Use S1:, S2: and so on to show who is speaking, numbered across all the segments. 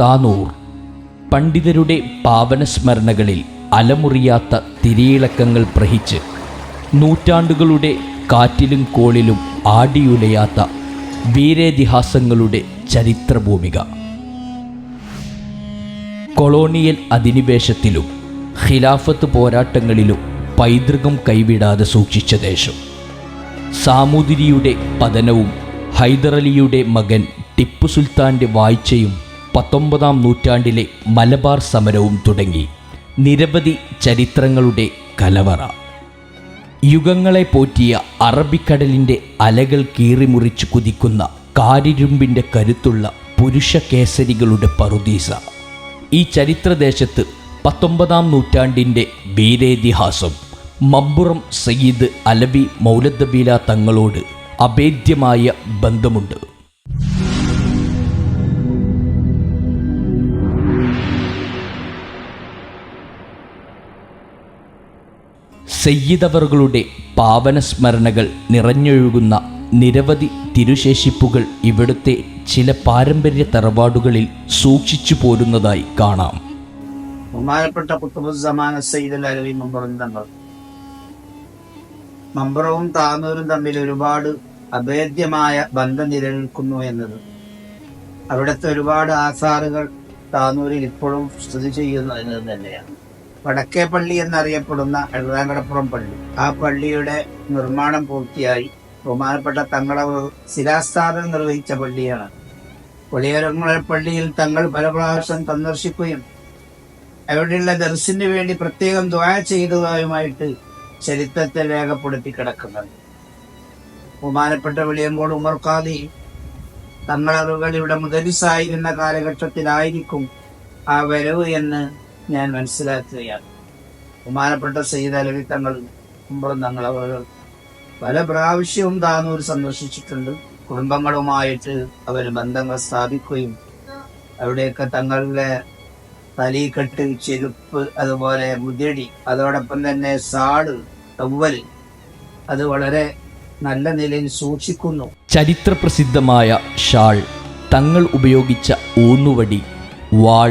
S1: താനൂർ. പണ്ഡിതരുടെ പാവനസ്മരണകളിൽ അലമുറിയാത്ത തിരിയിളക്കങ്ങൾ പ്രഹിച്ച് നൂറ്റാണ്ടുകളുടെ കാറ്റിലും കോളിലും ആടിയുലയാത്ത വീരേതിഹാസങ്ങളുടെ ചരിത്രഭൂമിക. കൊളോണിയൽ അധിനിവേശത്തിലും ഖിലാഫത്ത് പോരാട്ടങ്ങളിലും പൈതൃകം കൈവിടാതെ സൂക്ഷിച്ച ദേശം. സാമൂതിരിയുടെ പതനവും ഹൈദറലിയുടെ മകൻ ടിപ്പു സുൽത്താന്റെ വാഴ്ചയും പത്തൊമ്പതാം നൂറ്റാണ്ടിലെ മലബാർ സമരവും തുടങ്ങി. നിരവധി ചരിത്രങ്ങളുടെ കലവറ. യുഗങ്ങളെ പോറ്റിയ അറബിക്കടലിന്റെ അലകൾ കീറിമുറിച്ച് കുതിക്കുന്ന കാരിരുമ്പിന്റെ കരുത്തുള്ള പുരുഷ കേസരികളുടെ പറുദീസ. ഈ ചരിത്രദേശത്ത് പത്തൊമ്പതാം നൂറ്റാണ്ടിന്റെ വീരേതിഹാസം മമ്പുറം സയ്യിദ് അലവി മൗലദ്ദബീല തങ്ങളോട് അഭേദ്യമായ ബന്ധമുണ്ട്. സയ്യിദവറുകളുടെ പാവന സ്മരണകൾ നിറഞ്ഞൊഴുകുന്ന നിരവധി തിരുശേഷിപ്പുകൾ ഇവിടുത്തെ ചില പാരമ്പര്യ തറവാടുകളിൽ സൂക്ഷിച്ചു പോരുന്നതായി കാണാം.
S2: ബഹുമാനപ്പെട്ട കുത്തുബുസമാന സയ്യിദ് അലവി മമ്പറും തങ്ങൾ. മമ്പറവും താനൂരും തമ്മിൽ ഒരുപാട് അഭേദ്യമായ ബന്ധം നിലനിൽക്കുന്നു എന്നത്. അവിടുത്തെ ഒരുപാട് ആസാറുകൾ താനൂരിൽ ഇപ്പോഴും സ്ഥിതി ചെയ്യുന്നു എന്നത് തന്നെയാണ്. വടക്കേ പള്ളി എന്നറിയപ്പെടുന്ന എഴുതാങ്കടപ്പുറം പള്ളി. ആ പള്ളിയുടെ നിർമ്മാണം പൂർത്തിയായി ബഹുമാനപ്പെട്ട തങ്ങളവ് ശിലാസ്ഥാപനം നിർവഹിച്ച പള്ളിയാണ്. വെളിയരങ്ങളെ പള്ളിയിൽ തങ്ങൾ പല പ്രാവശ്യം സന്ദർശിക്കുകയും അവിടെയുള്ള ദർശന് വേണ്ടി പ്രത്യേകം ദ്വാ ചെയ്തതായുമായിട്ട് ചരിത്രത്തെ രേഖപ്പെടുത്തി കിടക്കുന്നത് ബഹുമാനപ്പെട്ട വിളിയങ്കോൾ ഉമർ തങ്ങളറിവുകൾ ഇവിടെ മുതലിസായിരുന്ന കാലഘട്ടത്തിലായിരിക്കും ആ വരവ് എന്ന് ഞാൻ മനസ്സിലാക്കുകയാണ്. ബഹുമാനപ്പെട്ട സയ്യിദ് അലവി തങ്ങൾ ഉമ്പറും തങ്ങളവർ പല പ്രാവശ്യവും താനൂർ സന്ദർശിച്ചിട്ടുണ്ട്. കുടുംബങ്ങളുമായിട്ട് അവർ ബന്ധങ്ങൾ സ്ഥാപിക്കുകയും അവിടെയൊക്കെ തങ്ങളുടെ തലീക്കെട്ട് ചെരുപ്പ് അതുപോലെ മുതിടി അതോടൊപ്പം തന്നെ സാട് തവ്വൽ അത് വളരെ നല്ല നിലയിൽ സൂക്ഷിക്കുന്നു.
S1: ചരിത്രപ്രസിദ്ധമായ ഷാൾ തങ്ങൾ ഉപയോഗിച്ച ഊന്നുവടി വാൾ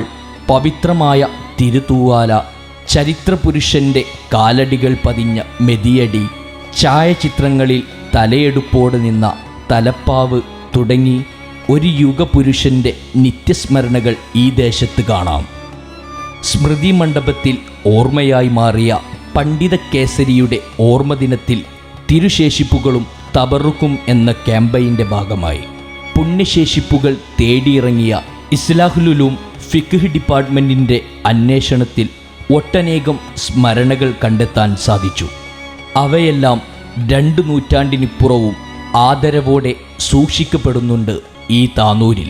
S1: പവിത്രമായ തിരുതൂവാല ചരിത്രപുരുഷന്റെ കാലടികൾ പതിഞ്ഞ മെതിയടി. ഛായാചിത്രങ്ങളിൽ തലയെടുപ്പോടെ നിന്ന തലപ്പാവ് തുടങ്ങി ഒരു യുഗപുരുഷന്റെ നിത്യസ്മരണകൾ ഈ ദേശത്ത് കാണാം. സ്മൃതി മണ്ഡപത്തിൽ ഓർമ്മയായി മാറിയ പണ്ഡിത കേസരിയുടെ ഓർമ്മദിനത്തിൽ തിരുശേഷിപ്പുകളും തബറുക്കും എന്ന ക്യാമ്പയിന്റെ ഭാഗമായി. പുണ്യശേഷിപ്പുകൾ തേടിയിറങ്ങിയ ഇസ്ലാഹുലുലും ഫിഖ് ഡിപ്പാർട്ട്മെന്റിന്റെ അന്വേഷണത്തിൽ ഒട്ടനേകം സ്മരണകൾ കണ്ടെത്താൻ സാധിച്ചു. അവയെല്ലാം രണ്ട് നൂറ്റാണ്ടിനിപ്പുറവും ആദരവോടെ സൂക്ഷിക്കപ്പെടുന്നുണ്ട് ഈ താനൂരിൽ.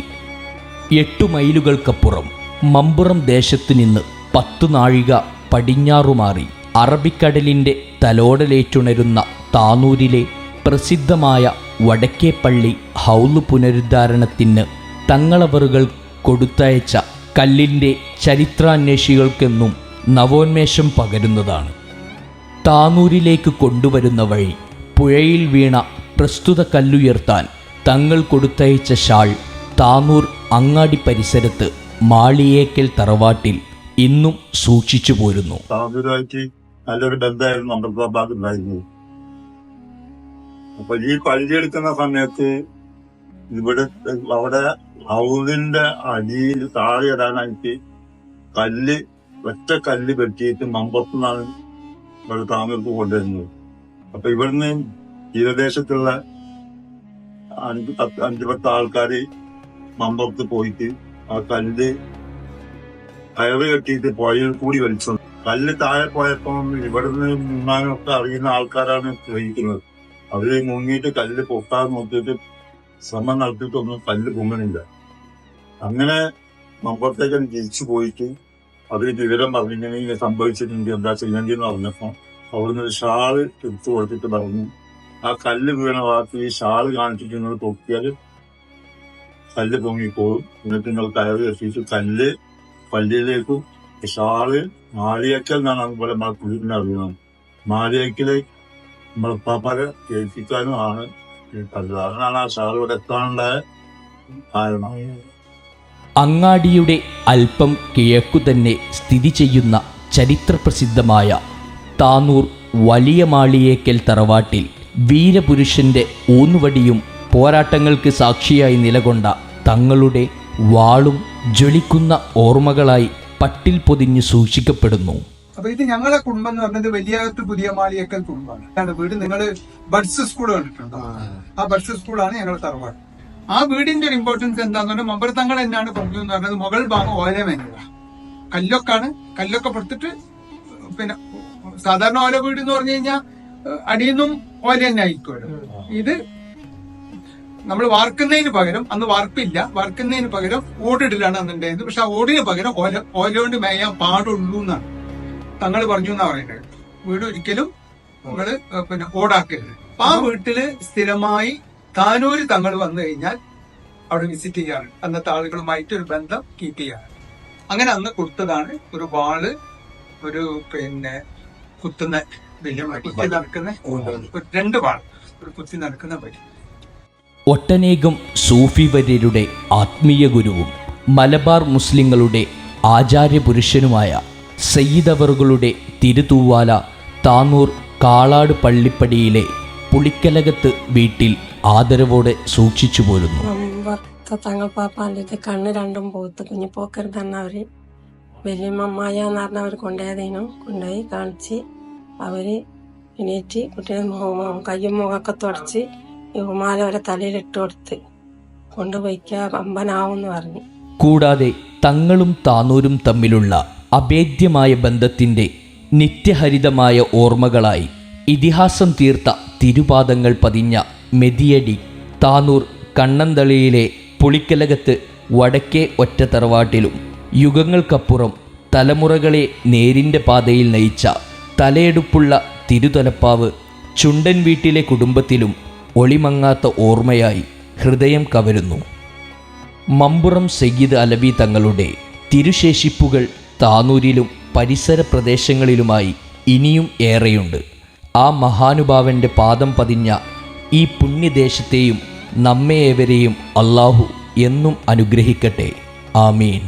S1: എട്ടു മൈലുകൾക്കപ്പുറം മമ്പുറം ദേശത്തു നിന്ന് പത്തു നാഴിക പടിഞ്ഞാറുമാറി അറബിക്കടലിന്റെ തലോടലേറ്റുണരുന്ന താനൂരിലെ പ്രസിദ്ധമായ വടക്കേപ്പള്ളി ഹൗൽ പുനരുദ്ധാരണത്തിന് തങ്ങളവറുകൾ കൊടുത്തയച്ച കല്ലിന്റെ ചരിത്രാന്വേഷികൾക്കെന്നും നവോന്മേഷം പകരുന്നതാണ്. താനൂരിലേക്ക് കൊണ്ടുവരുന്ന വഴി പുഴയിൽ വീണ പ്രസ്തുത കല്ലുയർത്താൻ തങ്ങൾ കൊടുത്തയച്ച ഷാൾ താനൂർ അങ്ങാടി പരിസരത്ത് മാളിയേക്കൽ തറവാട്ടിൽ ഇന്നും സൂക്ഷിച്ചു പോരുന്നു.
S3: നല്ലൊരു ബന്ധമായിരുന്നു അമൃതാബാദ് ഉണ്ടായിരുന്നത്. അപ്പൊ ഈ പള്ളി എടുക്കുന്ന സമയത്ത് ഇവിടെ അവിടെ ഹൗസിന്റെ അടിയിൽ താഴെ ഇടാനായിട്ട് കല്ല് ഒറ്റ കല്ല് വെട്ടിയിട്ട് മമ്പത്തുനിന്നാണ് ഇവിടെ താമരത്ത് കൊണ്ടുവരുന്നത്. അപ്പൊ ഇവിടുന്ന് തീരദേശത്തുള്ള അഞ്ച് പത്ത് അഞ്ച് പത്ത് ആൾക്കാര് മമ്പത്ത് പോയിട്ട് ആ കല്ല് കയറ് കെട്ടിയിട്ട് പുഴയിൽ കൂടി വലിച്ചു. കല്ല് താഴെ പോയപ്പം ഇവിടുന്ന് മുങ്ങാനൊക്കെ അറിയുന്ന ആൾക്കാരാണ് ഗ്രഹിക്കുന്നത് അവർ മുങ്ങിയിട്ട് കല്ല് പൊട്ടാതെ നോക്കിയിട്ട് ശ്രമം നടത്തിയിട്ടൊന്നും കല്ല് പൊങ്ങണില്ല. അങ്ങനെ മമ്പത്തേക്ക് തിരിച്ചു പോയിട്ട് അവർ വിവരം പറഞ്ഞിങ്ങനെ ഇങ്ങനെ സംഭവിച്ചിട്ടുണ്ട് എന്താ ചെയ്യേണ്ടതെന്ന് പറഞ്ഞപ്പോ അവിടുന്ന് ഒരു ഷാൾ എടുത്തു കൊടുത്തിട്ട് പറഞ്ഞു ആ കല്ല് വീണ ഭാഗത്ത് ഈ ഷാൾ കാണിച്ചിട്ട് പൊക്കിയാൽ കല്ല് പൊങ്ങിപ്പോകും എന്നിട്ട് നിങ്ങൾ കയറി എത്തിയിട്ട് കല്ല് പള്ളിയിലേക്കും ഷാൾ മാളിയേക്കൽ എന്നാണ് അതുപോലെ നമ്മളെ കുഴിനെ അറിയുന്നത്. മാളിയേക്കൽ നമ്മളെ പല കേൾപ്പിക്കാനും ആണ്
S1: അങ്ങാടിയുടെ അല്പം കിഴക്കു തന്നെ സ്ഥിതി ചെയ്യുന്ന ചരിത്രപ്രസിദ്ധമായ താനൂർ വലിയ മാളിയേക്കൽ തറവാട്ടിൽ വീരപുരുഷന്റെ ഊന്നുവടിയും പോരാട്ടങ്ങൾക്ക് സാക്ഷിയായി നിലകൊണ്ട തങ്ങളുടെ വാളും ജ്വലിക്കുന്ന ഓർമ്മകളായി പട്ടിൽ പൊതിഞ്ഞു സൂക്ഷിക്കപ്പെടുന്നു.
S4: അപ്പൊ ഇത് ഞങ്ങളെ കുടുംബം എന്ന് പറഞ്ഞത് വലിയ പുതിയ മാളിയേക്കൽ കുടുംബമാണ്. വീട് നിങ്ങൾ ബഡ്സ് സ്കൂൾ കണ്ടിട്ടുണ്ടോ? ആ. ബഡ്സ് സ്കൂളാണ് ഞങ്ങളുടെ തറവാട്. ആ വീടിന്റെ ഒരു ഇമ്പോർട്ടൻസ് എന്താന്ന് പറഞ്ഞാൽ മമ്പറത്തങ്ങൾ എന്നാണ് പറഞ്ഞു എന്ന് പറഞ്ഞത് മുകൾ ഭാഗം ഓലമേനത കല്ലൊക്കാണ് കല്ലൊക്കെ പൊടുത്തിട്ട് പിന്നെ സാധാരണ ഓല വീട് എന്ന് പറഞ്ഞു കഴിഞ്ഞാൽ അടിയിൽ നിന്നും ഓല തന്നെ ആയിരിക്കുമല്ലോ ഇത് നമ്മൾ വാർക്കുന്നതിന് പകരം അന്ന് വാർപ്പില്ല വാർക്കുന്നതിന് പകരം ഓടിടലാണ് അന്നുണ്ടായത് പക്ഷെ ആ ഓടിന് പകരം ഓല ഓല കൊണ്ട് മേയാൻ പാടുള്ളൂ എന്നാണ്. തങ്ങൾ പറഞ്ഞു എന്നാ പറയുന്നത്. വീട് ഒരിക്കലും നിങ്ങൾ പിന്നെ ഓടാക്കരുത്. അപ്പൊ ആ. വീട്ടിൽ സ്ഥിരമായി താനൂര് തങ്ങൾ വന്നു കഴിഞ്ഞാൽ അവിടെ വിസിറ്റ് ചെയ്യാറ്. അന്നത്തെ ആളുകളുമായിട്ട് ഒരു ബന്ധം കീപ്പ് ചെയ്യാറ്. അങ്ങനെ അന്ന് കൊടുത്തതാണ് ഒരു വാൾ ഒരു പിന്നെ കുത്തുന്ന വലിയ കുത്തി നടക്കുന്ന ഒരു രണ്ട് വാൾ ഒരു കുത്തി നടക്കുന്ന വഴി.
S1: ഒട്ടനേകം സൂഫി വര്യരുടെ ആത്മീയ ഗുരുവും മലബാർ മുസ്ലിങ്ങളുടെ ആചാര്യപുരുഷനുമായ സയ്യിദവറുകളുടെ തിരുതൂവാല താനൂർ കാളാട് പള്ളിപ്പടിയിലെ പുളിക്കലകത്ത് വീട്ടിൽ ആദരവോടെ സൂക്ഷിച്ചു പോരുന്നു.
S5: തങ്ങൾ പാപ്പാന്റെ കണ്ണ് രണ്ടും പോത്ത് കുഞ്ഞു പോക്കരുത് വലിയ വലിയമ്മമായ എന്ന് പറഞ്ഞവർ കൊണ്ടുപോയതിനു കൊണ്ടുപോയി കാണിച്ച് അവർ എണീറ്റ് കുട്ടിയുടെ മുഖം കയ്യും മുഖമൊക്കെ തുടച്ച് യുവമാല അവരെ തലയിലിട്ട് കൊടുത്ത് കൊണ്ടുപോയിക്ക എന്ന് പറഞ്ഞു.
S1: കൂടാതെ തങ്ങളും താനൂരും തമ്മിലുള്ള അഭേദ്യമായ ബന്ധത്തിന്റെ നിത്യഹരിതമായ ഓർമ്മകളായി ഇതിഹാസം തീർത്ത തിരുപാദങ്ങൾ പതിഞ്ഞ മെതിയടി താനൂർ കണ്ണന്തളിയിലെ പുളിക്കലകത്ത് വടക്കേ ഒറ്റ തറവാട്ടിലും യുഗങ്ങൾക്കപ്പുറം തലമുറകളെ നേരിന്റെ പാതയിൽ നയിച്ച തലയെടുപ്പുള്ള തിരുതലപ്പാവ് ചുണ്ടൻ വീട്ടിലെ കുടുംബത്തിലും ഒളിമങ്ങാത്ത ഓർമ്മയായി ഹൃദയം കവരുന്നു. മമ്പുറം സയ്യിദ് അലവി തങ്ങളുടെ തിരുശേഷിപ്പുകൾ താനൂരിലും പരിസര പ്രദേശങ്ങളിലുമായി ഇനിയും ഏറെയുണ്ട്. ആ മഹാനുഭാവന്റെ പാദം പതിഞ്ഞ ഈ പുണ്യദേശത്തെയും നമ്മേവരെയും അള്ളാഹു എന്നും അനുഗ്രഹിക്കട്ടെ. ആമീൻ.